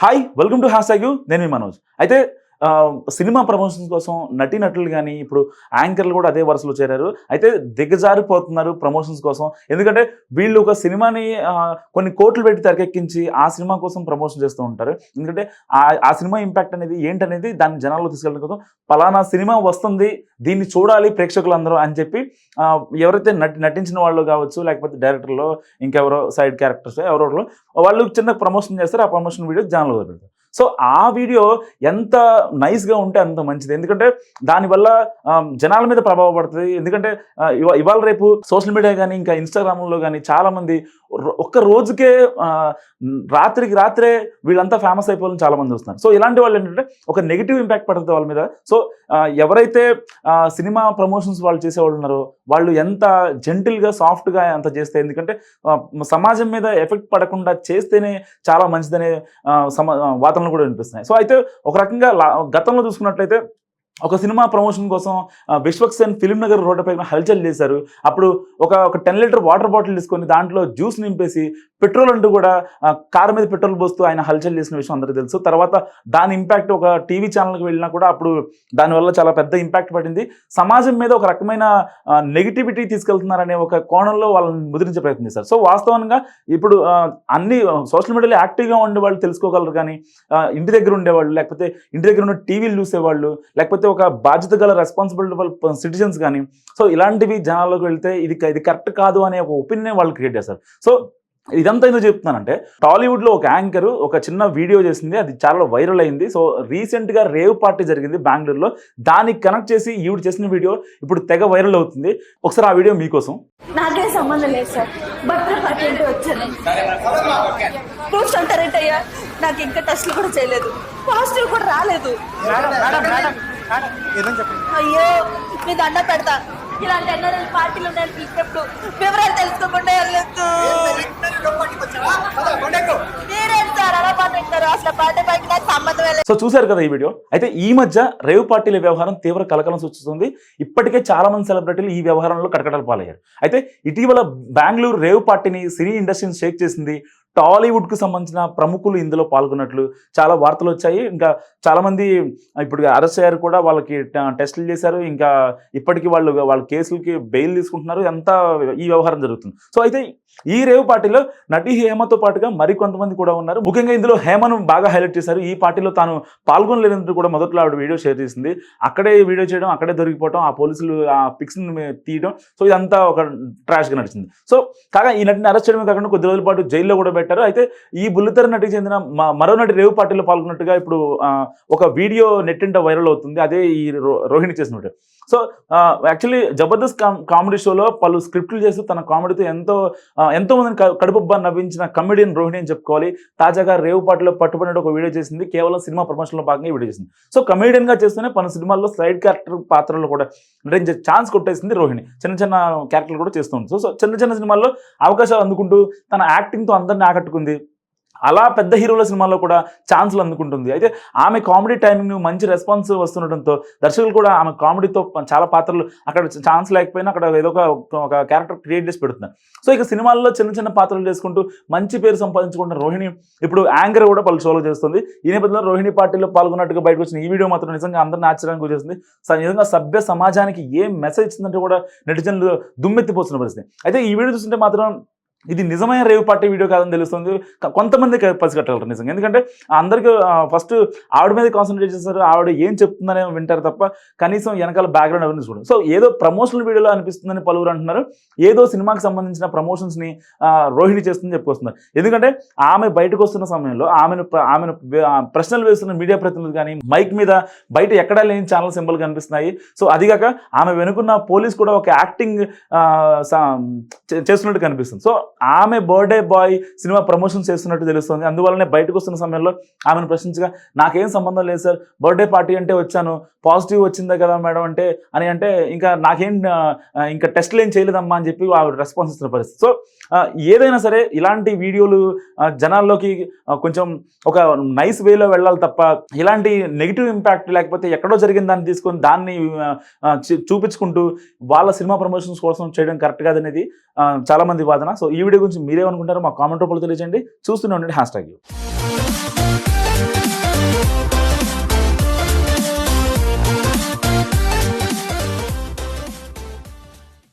Hi welcome to hashtag you నేను మీ మనోజ్. అయితే ఆ, సినిమా ప్రమోషన్స్ కోసం నటీనటులు కానీ ఇప్పుడు యాంకర్లు కూడా అదే వరుసలో చేరారు. అయితే దిగజారిపోతున్నారు ప్రమోషన్స్ కోసం. ఎందుకంటే వీళ్ళు ఒక సినిమాని కొన్ని కోట్లు పెట్టి తెరకెక్కించి ఆ సినిమా కోసం ప్రమోషన్ చేస్తూ ఉంటారు. ఎందుకంటే ఆ ఆ సినిమా ఇంపాక్ట్ అనేది ఏంటనేది దాన్ని జనాల్లో తీసుకెళ్ళడం కోసం పలానా సినిమా వస్తుంది దీన్ని చూడాలి ప్రేక్షకులందరూ అని చెప్పి ఎవరైతే నటి నటించిన వాళ్ళు కావచ్చు లేకపోతే డైరెక్టర్లో ఇంకెవరో సైడ్ క్యారెక్టర్స్ ఎవరో వాళ్ళు చిన్న ప్రమోషన్ చేస్తారు. ఆ ప్రమోషన్ వీడియో జనాలు పెడతారు సో ఆ వీడియో ఎంత నైస్గా ఉంటే అంత మంచిది. ఎందుకంటే దానివల్ల జనాల మీద ప్రభావం పడుతుంది. ఎందుకంటే ఇవాళ రేపు సోషల్ మీడియా కానీ ఇంకా ఇన్స్టాగ్రామ్లో కానీ చాలామంది ఒక్క రోజుకే రాత్రికి రాత్రే వీళ్ళంతా ఫేమస్ అయిపోవాలని చాలా మంది వస్తున్నారు సో ఇలాంటి వాళ్ళు ఏంటంటే ఒక నెగిటివ్ ఇంపాక్ట్ పడుతుంది వాళ్ళ మీద. సో ఎవరైతే సినిమా ప్రమోషన్స్ వాళ్ళు చేసేవాళ్ళు ఉన్నారో వాళ్ళు ఎంత జెంటిల్గా సాఫ్ట్గా అంత చేస్తే ఎందుకంటే సమాజం మీద ఎఫెక్ట్ పడకుండా చేస్తేనే చాలా మంచిదనే సమ వార్తలను కూడా వినిపిస్తున్నాయి. సో అయితే ఒక రకంగా గతంలో చూసుకున్నట్లయితే ఒక సినిమా ప్రమోషన్ కోసం విశ్వక్సేన్ ఫిలిం నగర్ రోడ్డు పైన హల్చల్ చేశారు. అప్పుడు ఒక ఒక టెన్ లీటర్ వాటర్ బాటిల్ తీసుకొని దాంట్లో జ్యూస్ నింపేసి పెట్రోల్ అంటూ కూడా కారు మీద పెట్రోల్ పోస్తూ ఆయన హల్చల్ చేసిన విషయం అందరికీ తెలుసు. తర్వాత దాని ఇంపాక్ట్ ఒక టీవీ ఛానల్కి వెళ్ళినా కూడా అప్పుడు దానివల్ల చాలా పెద్ద ఇంపాక్ట్ పడింది. సమాజం మీద ఒక రకమైన నెగిటివిటీ తీసుకెళ్తున్నారనే ఒక కోణంలో వాళ్ళని ముద్రించే ప్రయత్నం చేశారు. సో వాస్తవంగా ఇప్పుడు అన్ని సోషల్ మీడియాలో యాక్టివ్గా ఉండే వాళ్ళు తెలుసుకోగలరు కానీ ఇంటి దగ్గర ఉండేవాళ్ళు లేకపోతే ఇంటి దగ్గర ఉన్న టీవీలు చూసేవాళ్ళు లేకపోతే ఒక బాధ్యత గల రెస్పాన్సిబిలిటీ సిటిజన్స్ కానీ సో ఇలాంటివి జనాల్లోకి వెళ్తే ఇది ఇది కరెక్ట్ కాదు అనే ఒక ఒపీనియన్ వాళ్ళు క్రియేట్ చేస్తారు సో ఇదంతా ఎందుకు చెప్తున్నానంటే టాలీవుడ్లో ఒక యాంకర్ ఒక చిన్న వీడియో చేసింది అది చాలా వైరల్ అయింది. సో రీసెంట్గా రేవ్ పార్టీ జరిగింది బెంగళూరులో. దానికి కనెక్ట్ చేసి ఈవిడ చేసిన వీడియో ఇప్పుడు తెగ వైరల్ అవుతుంది. ఒకసారి ఆ వీడియో మీకోసం. నాకే సంబంధం లేదు సార్. బర్త్డే పార్టీ అంటే వచ్చాను. ప్రూఫ్స్ అంటారేంటయ్యా నాకు ఇంకా టెస్ట్లు కూడా చేయలేదు. పాజిటివ్ కూడా రాలేదు. Madam madam madam. మేడం ఏదని చెప్పండి. అయ్యో మీ దండ పెడతా. ఇలాంటి ఎన్ఆర్ఎల్ పార్టీలు ఉన్నాయని పిలిచినప్పుడు వివరాలు తెలుసుకోకుండా వెళ్ళొద్దు మీరేంటి సార్ అలా మాట్లాడతారు అసలు బర్త్డే పార్టీ నాకు సంబంధం లేదు సో చూశారు కదా ఈ వీడియో. అయితే ఈ మధ్య రేవ్ పార్టీల వ్యవహారం తీవ్ర కలకలం సృష్టిస్తుంది. ఇప్పటికే చాలా మంది సెలబ్రిటీలు ఈ వ్యవహారంలో కటకటలు పాలయ్యారు. అయితే ఇటీవల బెంగళూరు రేవ్ పార్టీని సినీ ఇండస్ట్రీని షేక్ చేసింది టాలీవుడ్కు సంబంధించిన ప్రముఖులు ఇందులో పాల్గొన్నట్లు చాలా వార్తలు వచ్చాయి. ఇంకా చాలామంది ఇప్పుడు అరెస్ట్ అయ్యారు కూడా వాళ్ళకి టెస్టులు చేశారు. ఇంకా ఇప్పటికీ వాళ్ళు వాళ్ళ కేసులకి బెయిల్ తీసుకుంటున్నారు. అంతా ఈ వ్యవహారం జరుగుతుంది. సో అయితే ఈ రేవ్ పార్టీలో నటి హేమతో పాటుగా మరికొంతమంది కూడా ఉన్నారు. ముఖ్యంగా ఇందులో హేమను బాగా హైలైట్ చేశారు. ఈ పార్టీలో తాను పాల్గొనలేనందుకు కూడా మొదట్లో ఆవిడ వీడియో షేర్ చేసింది. అక్కడే వీడియో చేయడం అక్కడే దొరికిపోవడం ఆ పోలీసులు ఆ పిక్స్ని తీయడం సో ఇదంతా ఒక ట్రాష్గా నడిచింది. సో కాగా ఈ నటిని అరెస్ట్ చేయడమే కాకుండా కొద్ది రోజుల పాటు జైల్లో కూడా పెట్టారు. అయితే ఈ బుల్లితెర నటికి చెందిన మ- మరో నటి రేవు పార్టీలో పాల్గొన్నట్టుగా ఇప్పుడు ఒక వీడియో నెట్టింట వైరల్ అవుతుంది. అదే ఈ రో- రోహిణి చేసినట్టు. సో యాక్చువల్లీ జబర్దస్త్ కామ్- కామెడీ షోలో పలు స్క్రిప్ట్లు చేస్తూ తన కామెడీతో ఎంతో ఎంతో మందిని క- కడుపుబ్బా నవ్వించిన కమెడియన్ రోహిణి అని చెప్పుకోవాలి. తాజాగా రేవు పాటలో పట్టుబడిన ఒక వీడియో చేసింది. కేవలం సినిమా ప్రమోషన్లో భాగంగా వీడియో చేసింది. సో కమెడియన్గా చేస్తూనే పలు సినిమాల్లో సైడ్ క్యారెక్టర్ పాత్రలో కూడా నటించే ఛాన్స్ కొట్టేసింది రోహిణి. చిన్న చిన్న క్యారెక్టర్లు కూడా చేస్తుంది సో సో చిన్న చిన్న సినిమాల్లో అవకాశాలు అందుకుంటూ తన యాక్టింగ్తో అందరిని ఆకట్టుకుంది. అలా పెద్ద హీరోల సినిమాల్లో కూడా ఛాన్సులు అందుకుంటుంది. అయితే ఆమె కామెడీ టైమింగ్ మంచి రెస్పాన్స్ వస్తుండటంతో దర్శకులు కూడా ఆమె కామెడీతో చాలా పాత్రలు అక్కడ ఛాన్స్ లేకపోయినా అక్కడ ఏదో ఒక క్యారెక్టర్ క్రియేట్ చేసి పెడుతున్నారు. సో ఇక సినిమాల్లో చిన్న చిన్న పాత్రలు చేసుకుంటూ మంచి పేరు సంపాదించుకుంటున్న రోహిణి ఇప్పుడు యాంకర్ కూడా పలు షోలు చేస్తుంది. ఈ నేపథ్యంలో రోహిణి పార్టీలో పాల్గొన్నట్టుగా బయటకు వచ్చిన ఈ వీడియో మాత్రం నిజంగా అందరిని ఆశ్చర్యానికి గురిచేస్తుంది. నిజంగా సభ్య సమాజానికి ఏం మెసేజ్ ఇచ్చిందంటే కూడా నెటిజన్లు దుమ్మెత్తిపోతున్న పరిస్థితి. అయితే ఈ వీడియో చూస్తుంటే మాత్రం ఇది నిజమైన రేవ్ పార్టీ వీడియో కాదని తెలుస్తుంది. కొంతమంది పసిగట్టగలరు నిజంగా. ఎందుకంటే అందరికీ ఫస్ట్ ఆవిడ మీద కాన్సన్ట్రేట్ చేస్తారు ఆవిడ ఏం చెప్తుందనే వింటారు తప్ప కనీసం వెనకాల బ్యాక్గ్రౌండ్ ఎవరిని చూడరు. సో ఏదో ప్రమోషనల్ వీడియోలో అనిపిస్తుందని పలువురు అంటున్నారు. ఏదో సినిమాకి సంబంధించిన ప్రమోషన్స్ని రోహిణి చేస్తుందని చెప్పుకొస్తున్నారు ఎందుకంటే ఆమె బయటకు వస్తున్న సమయంలో ఆమెను ఆమెను ఆ, ప్రశ్నలు వేస్తున్న మీడియా ప్రతినిధులు కానీ మైక్ మీద బయట ఎక్కడా లేని ఛానల్ సింబల్ కనిపిస్తున్నాయి. సో అదిగాక ఆమె వెనుకున్న పోలీస్ కూడా ఒక యాక్టింగ్ చేస్తున్నట్టు కనిపిస్తుంది. సో ఆమె బర్త్డే బాయ్ సినిమా ప్రమోషన్ చేస్తున్నట్టు తెలుస్తుంది. అందువల్లనే బయటకు వస్తున్న సమయంలో ఆమెను ప్రశ్నించగా నాకేం సంబంధం లేదు సార్ బర్త్డే పార్టీ అంటే వచ్చాను పాజిటివ్ వచ్చిందా కదా మేడం అంటే అని అంటే ఇంకా నాకేం ఇంకా టెస్ట్లు ఏం చేయలేదమ్మా అని చెప్పి ఆవిడ రెస్పాన్స్ ఇస్తున్న పరిస్థితి. సో ఏదైనా సరే ఇలాంటి వీడియోలు జనాల్లోకి కొంచెం ఒక నైస్ వేలో వెళ్ళాలి తప్ప ఇలాంటి నెగిటివ్ ఇంపాక్ట్ లేకపోతే ఎక్కడో జరిగిన దాన్ని తీసుకొని దాన్ని చూపించుకుంటూ వాళ్ళ సినిమా ప్రమోషన్స్ కోసం చేయడం కరెక్ట్ కాదనేది చాలామంది చాలా మంది వాదన. సో ఈ వీడియో గురించి మీరేమనుకుంటారో మా కామెంట్ రూపంలో తెలియజేయండి. చూస్తూనే ఉండండి. Hash tag